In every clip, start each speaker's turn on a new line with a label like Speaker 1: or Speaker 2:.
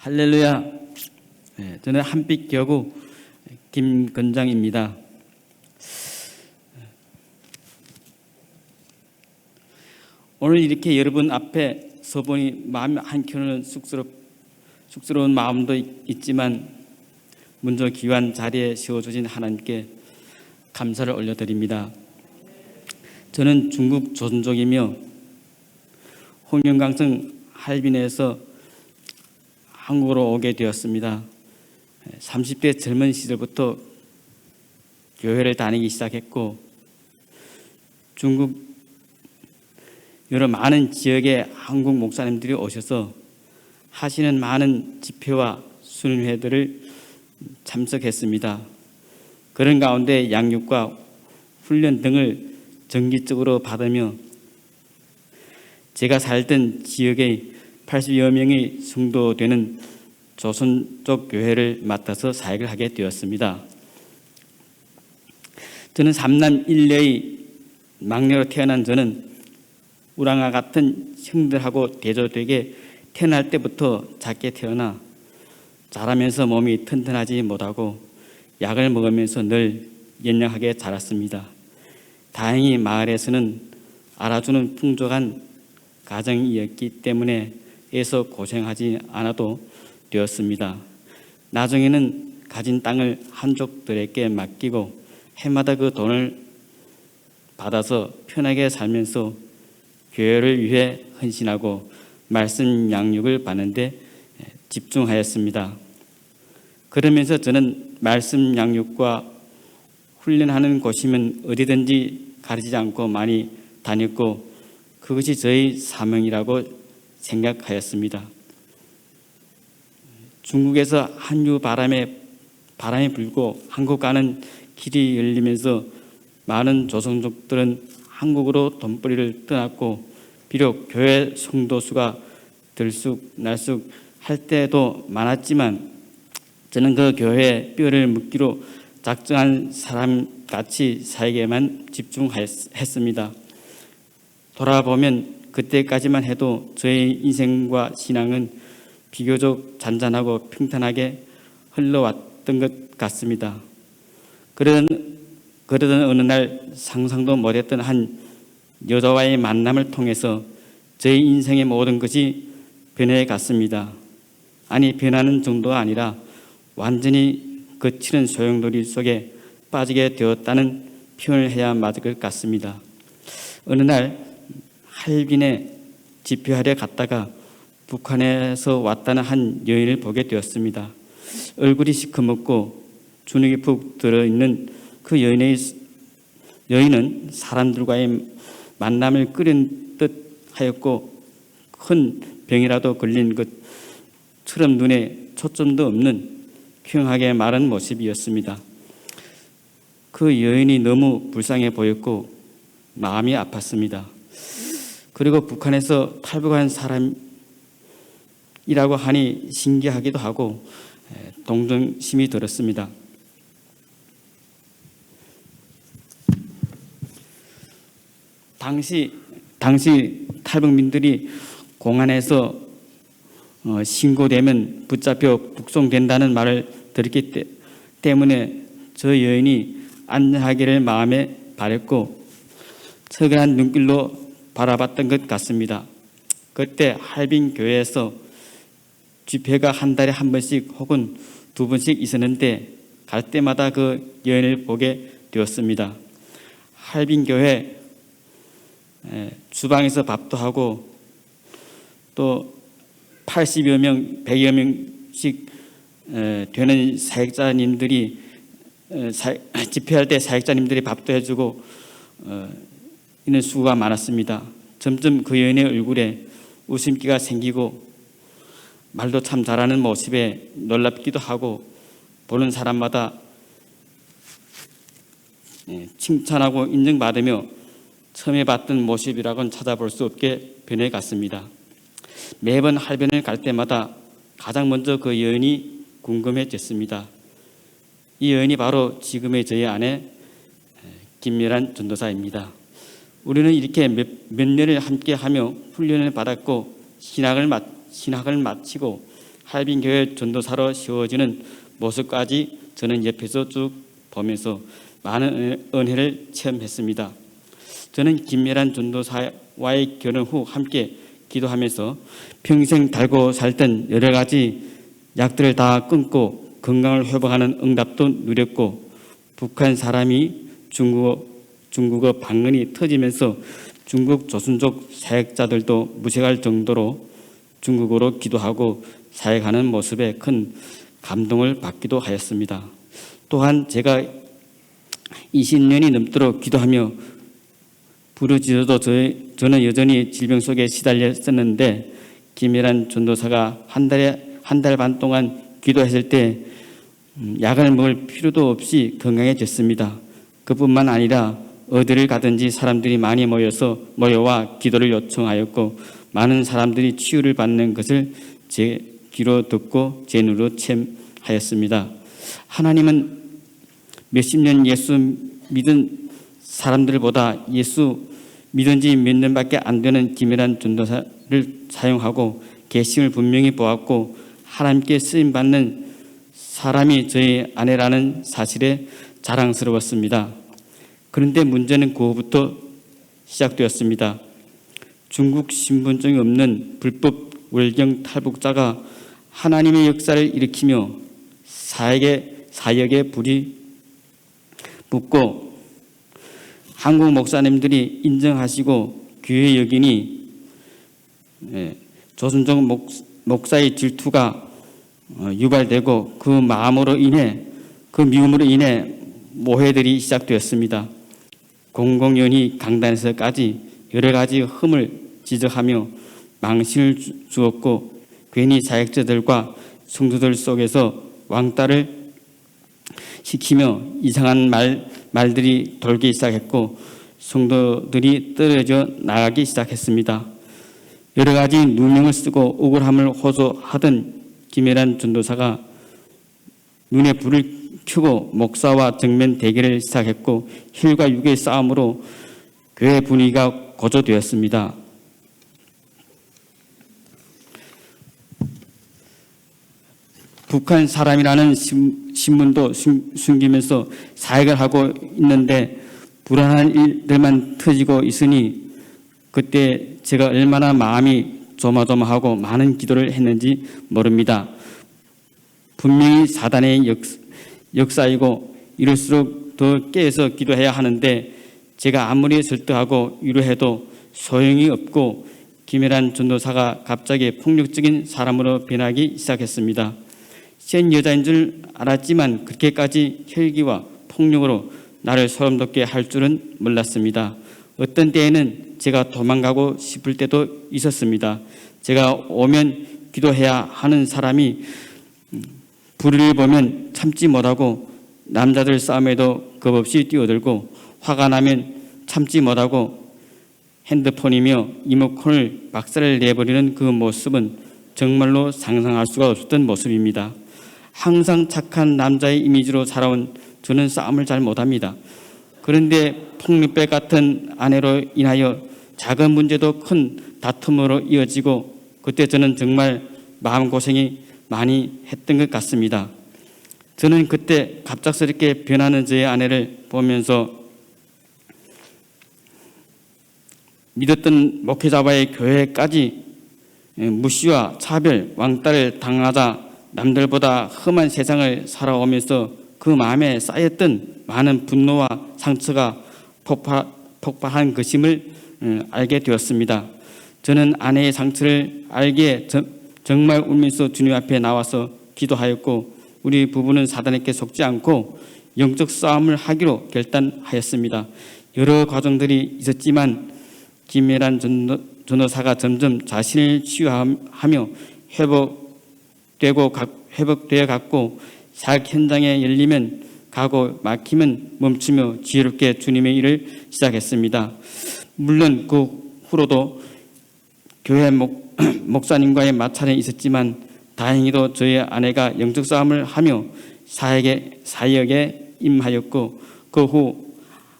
Speaker 1: 할렐루야. 네, 저는 한빛 겨구 김건장입니다. 오늘 이렇게 여러분 앞에 서보니 마음 한켠으로는 쑥스럽, 쑥스러운 마음도 있- 있지만 먼저 귀한 자리에 세워주신 하나님께 감사를 올려드립니다. 저는 중국 조선족이며 홍영강성 할빈에서 한국으로 오게 되었습니다. 30대 젊은 시절부터 교회를 다니기 시작했고 중국 여러 많은 지역의 한국 목사님들이 오셔서 하시는 많은 집회와 수련회들을 참석했습니다. 그런 가운데 양육과 훈련 등을 정기적으로 받으며 제가 살던 지역의 80여 명의 성도 되는 조선족 교회를 맡아서 사역을 하게 되었습니다. 저는 삼남 일녀의 막내로 태어난 저는 우랑과 같은 형들하고 대조되게 태어날 때부터 작게 태어나 자라면서 몸이 튼튼하지 못하고 약을 먹으면서 늘 연약하게 자랐습니다. 다행히 마을에서는 알아주는 풍족한 가정이었기 때문에 애서 고생하지 않아도 되었습니다. 나중에는 가진 땅을 한족들에게 맡기고 해마다 그 돈을 받아서 편하게 살면서 교회를 위해 헌신하고 말씀 양육을 받는데 집중하였습니다. 그러면서 저는 말씀 양육과 훈련하는 곳이면 어디든지 가리지 않고 많이 다녔고 그것이 저의 사명이라고 생각하였습니다. 중국에서 한유 바람에 바람이 불고 한국 가는 길이 열리면서 많은 조선족들은 한국으로 돈벌이를 떠났고 비록 교회 성도 수가 들쑥 날쑥 할 때도 많았지만 저는 그 교회에 뼈를 묻기로 작정한 사람 같이 사에게만 집중했습니다. 돌아보면 그때까지만 해도 저의 인생과 신앙은 비교적 잔잔하고 평탄하게 흘러왔던 것 같습니다. 그런 그러던 어느 날 상상도 못했던 한 여자와의 만남을 통해서 제 인생의 모든 것이 변해 갔습니다. 아니 변하는 정도가 아니라 완전히 거칠은 소용돌이 속에 빠지게 되었다는 표현을 해야 맞을 것 같습니다. 어느 날 할빈에 집회하려 갔다가 북한에서 왔다는 한 여인을 보게 되었습니다. 얼굴이 시커멓고 주눅이 푹 들어있는 그 여인의 여인은 사람들과의 만남을 끓인 듯 하였고 큰 병이라도 걸린 것처럼 눈에 초점도 없는 흉하게 마른 모습이었습니다. 그 여인이 너무 불쌍해 보였고 마음이 아팠습니다. 그리고 북한에서 탈북한 사람이라고 하니 신기하기도 하고 동정심이 들었습니다. 당시 당시 탈북민들이 공안에서 어, 신고되면 붙잡혀 북송된다는 말을 들었기 때, 때문에 저 여인이 안전하기를 마음에 바랬고 서글한 눈길로 바라봤던 것 같습니다. 그때 할빈 교회에서 집회가 한 달에 한 번씩 혹은 두 번씩 있었는데 갈 때마다 그 여인을 보게 되었습니다. 할빈 교회 주방에서 밥도 하고 또 80여 명, 100여 명씩 되는 사역자님들이 집회할 때 사역자님들이 밥도 해주고 어, 이런 수가 많았습니다. 점점 그 여인의 얼굴에 웃음기가 생기고 말도 참 잘하는 모습에 놀랍기도 하고 보는 사람마다 칭찬하고 인정받으며 처음에 봤던 모습이라고는 찾아볼 수 없게 변해갔습니다. 매번 할변을 갈 때마다 가장 먼저 그 여인이 궁금해졌습니다. 이 여인이 바로 지금의 저희 아내 김미란 전도사입니다. 우리는 이렇게 몇, 몇 년을 함께 하며 훈련을 받았고 신학을, 마, 신학을 마치고 할빈 교회 전도사로 세워지는 모습까지 저는 옆에서 쭉 보면서 많은 은혜를 체험했습니다. 저는 김미란 전도사와의 결혼 후 함께 기도하면서 평생 달고 살던 여러 가지 약들을 다 끊고 건강을 회복하는 응답도 누렸고 북한 사람이 중국어, 중국어 방언이 터지면서 중국 조선족 사역자들도 무색할 정도로 중국어로 기도하고 사역하는 모습에 큰 감동을 받기도 하였습니다. 또한 제가 20년이 넘도록 기도하며 부르짖어도 저는 여전히 질병 속에 시달렸었는데 김일한 전도사가 한 달에 한 달 반 동안 기도했을 때 음, 약을 먹을 필요도 없이 건강해졌습니다. 그뿐만 아니라 어디를 가든지 사람들이 많이 모여서 모여와 기도를 요청하였고 많은 사람들이 치유를 받는 것을 제 귀로 듣고 제 눈으로 체험하였습니다. 하나님은 몇십 년 예수 믿은 사람들보다 예수 믿은 지 몇 년밖에 안 되는 김일한 전도사를 사용하고 계심을 분명히 보았고 하나님께 쓰임 받는 사람이 저희 아내라는 사실에 자랑스러웠습니다. 그런데 문제는 그 후부터 시작되었습니다. 중국 신분증이 없는 불법 월경 탈북자가 하나님의 역사를 일으키며 사역에 사역에 불이 붙고 한국 목사님들이 인정하시고 교회 여기니 예, 조선족 목, 사의 질투가 어, 유발되고 그 마음으로 인해 그 미움으로 인해 모해들이 시작되었습니다. 공공연히 강단에서까지 여러 가지 흠을 지적하며 망신을 주었고 괜히 사역자들과 성도들 속에서 왕따를 시키며 이상한 말, 말들이 돌기 시작했고 성도들이 떨어져 나가기 시작했습니다. 여러 가지 누명을 쓰고 억울함을 호소하던 김혜란 전도사가 눈에 불을 켜고 목사와 정면 대결을 시작했고 힐과 육의 싸움으로 교회 분위기가 고조되었습니다. 북한 사람이라는 신문도 숨기면서 사역을 하고 있는데 불안한 일들만 터지고 있으니 그때 제가 얼마나 마음이 조마조마하고 많은 기도를 했는지 모릅니다. 분명히 사단의 역, 사이고 이럴수록 더 깨서 기도해야 하는데 제가 아무리 설득하고 위로해도 소용이 없고 김혜란 전도사가 갑자기 폭력적인 사람으로 변하기 시작했습니다. 센 여자인 줄 알았지만 그렇게까지 혈기와 폭력으로 나를 소름돋게 할 줄은 몰랐습니다. 어떤 때에는 제가 도망가고 싶을 때도 있었습니다. 제가 오면 기도해야 하는 사람이 불의를 보면 참지 못하고 남자들 싸움에도 겁없이 뛰어들고 화가 나면 참지 못하고 핸드폰이며 이모콘을 박살을 내버리는 그 모습은 정말로 상상할 수가 없었던 모습입니다. 항상 착한 남자의 이미지로 살아온 저는 싸움을 잘 못합니다. 그런데 폭력배 같은 아내로 인하여 작은 문제도 큰 다툼으로 이어지고 그때 저는 정말 마음고생이 많이 했던 것 같습니다. 저는 그때 갑작스럽게 변하는 저의 아내를 보면서 믿었던 목회자와의 교회까지 무시와 차별, 왕따를 당하자 남들보다 험한 세상을 살아오면서 그 마음에 쌓였던 많은 분노와 상처가 폭발, 폭발한 것임을 음, 알게 되었습니다. 저는 아내의 상처를 알기에 정말 울면서 주님 앞에 나와서 기도하였고 우리 부부는 사단에게 속지 않고 영적 싸움을 하기로 결단하였습니다. 여러 과정들이 있었지만 김혜란 전도사가 점점 자신을 치유하며 회복되고 회복되어 갔고 사역 현장에 열리면 가고 막히면 멈추며 지혜롭게 주님의 일을 시작했습니다. 물론 그 후로도 교회 목, 목사님과의 마찰이 있었지만 다행히도 저희 아내가 영적 싸움을 하며 사역에, 사역에 임하였고 그 후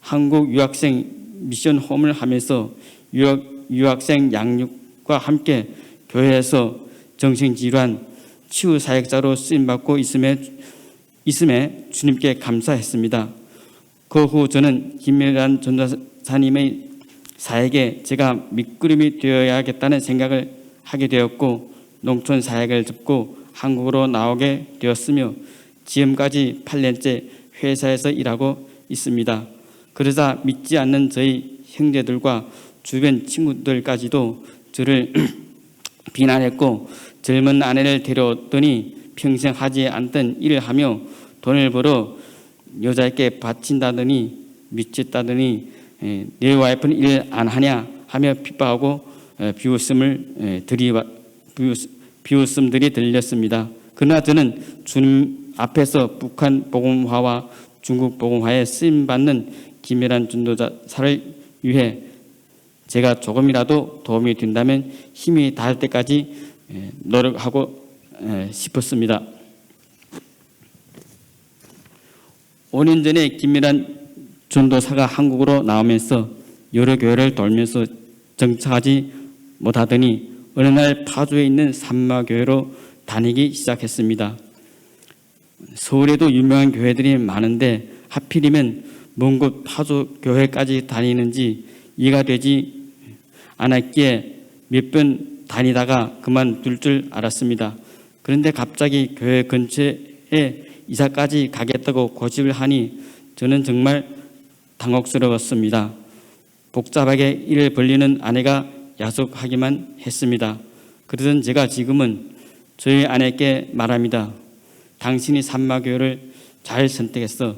Speaker 1: 한국 유학생 미션 홈을 하면서 유학, 유학생 양육과 함께 교회에서 정신질환 치유 사역자로 쓰임 받고 있음에 있음에 주님께 감사했습니다. 그 후 저는 김밀란 전도사님의 사역에 제가 밑그림이 되어야겠다는 생각을 하게 되었고 농촌 사역을 접고 한국으로 나오게 되었으며 지금까지 8년째 회사에서 일하고 있습니다. 그러자 믿지 않는 저희 형제들과 주변 친구들까지도 저를 비난했고 젊은 아내를 데려왔더니 평생 하지 않던 일을 하며 돈을 벌어 여자에게 바친다더니 미쳤다더니 에, 내 와이프는 일 안 하냐 하며 핍박하고 에, 비웃음을 에, 들이 비웃, 비웃음들이 들렸습니다. 그러나 저는 주님 앞에서 북한 복음화와 중국 복음화에 쓰임 받는 김혜란 전도자사를 위해 제가 조금이라도 도움이 된다면 힘이 닿을 때까지 에, 노력하고 에, 싶었습니다. 5년 전에 김미란 전도사가 한국으로 나오면서 여러 교회를 돌면서 정착하지 못하더니 어느 날 파주에 있는 산마교회로 다니기 시작했습니다. 서울에도 유명한 교회들이 많은데 하필이면 먼 곳 파주 교회까지 다니는지 이해가 되지 않았기에 몇 번 다니다가 그만둘 줄 알았습니다. 그런데 갑자기 교회 근처에 이사까지 가겠다고 고집을 하니 저는 정말 당혹스러웠습니다. 복잡하게 일을 벌리는 아내가 야속하기만 했습니다. 그러던 제가 지금은 저희 아내께 말합니다. 당신이 산마교회를 잘 선택했어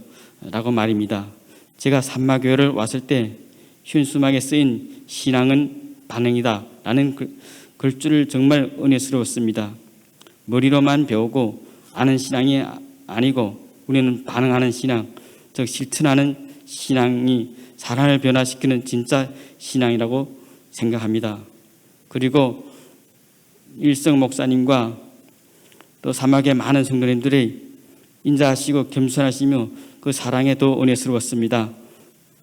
Speaker 1: 라고 말입니다. 제가 산마교회를 왔을 때 현수막에 쓰인 신앙은 반응이다 라는 글- 글줄을 정말 은혜스러웠습니다. 머리로만 배우고 아는 신앙이 아니고 우리는 반응하는 신앙, 즉 실천하는 신앙이 사람을 변화시키는 진짜 신앙이라고 생각합니다. 그리고 일성 목사님과 또 사막의 많은 성도님들이 인자하시고 겸손하시며 그 사랑에 더 은혜스러웠습니다.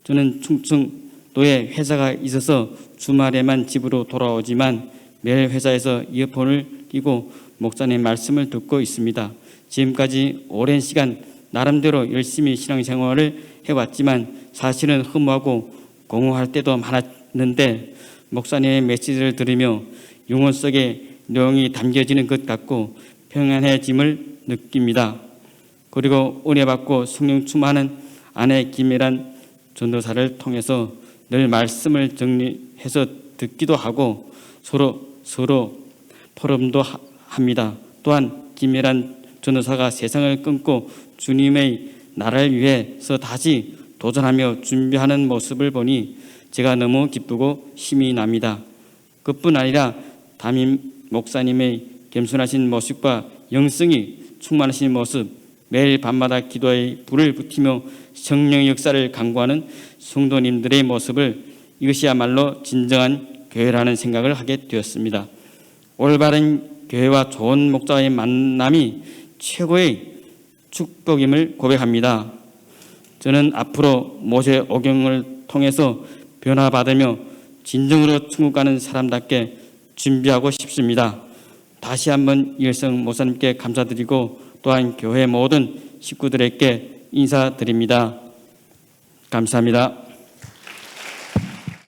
Speaker 1: 저는 충청도에 회사가 있어서 주말에만 집으로 돌아오지만 매일 회사에서 이어폰을 끼고 목사님 말씀을 듣고 있습니다. 지금까지 오랜 시간 나름대로 열심히 신앙생활을 해왔지만 사실은 허무하고 공허할 때도 많았는데 목사님의 메시지를 들으며 영혼 속에 내용이 담겨지는 것 같고 평안해짐을 느낍니다. 그리고 은혜 받고 성령 충만한 아내 김혜란 전도사를 통해서 늘 말씀을 정리해서 듣기도 하고 서로 서로 포럼도 하- 합니다. 또한 김혜란 전도사가 세상을 끊고 주님의 나라를 위해서 다시 도전하며 준비하는 모습을 보니 제가 너무 기쁘고 힘이 납니다. 그뿐 아니라 담임 목사님의 겸손하신 모습과 영성이 충만하신 모습, 매일 밤마다 기도에 불을 붙이며 성령의 역사를 강구하는 성도님들의 모습을 이것이야말로 진정한 교회라는 생각을 하게 되었습니다. 올바른 교회와 좋은 목자의 만남이 최고의 축복임을 고백합니다. 저는 앞으로 모세 오경을 통해서 변화받으며 진정으로 천국 가는 사람답게 준비하고 싶습니다. 다시 한번 일성 목사님께 감사드리고 또한 교회 모든 식구들에게 인사드립니다. 감사합니다.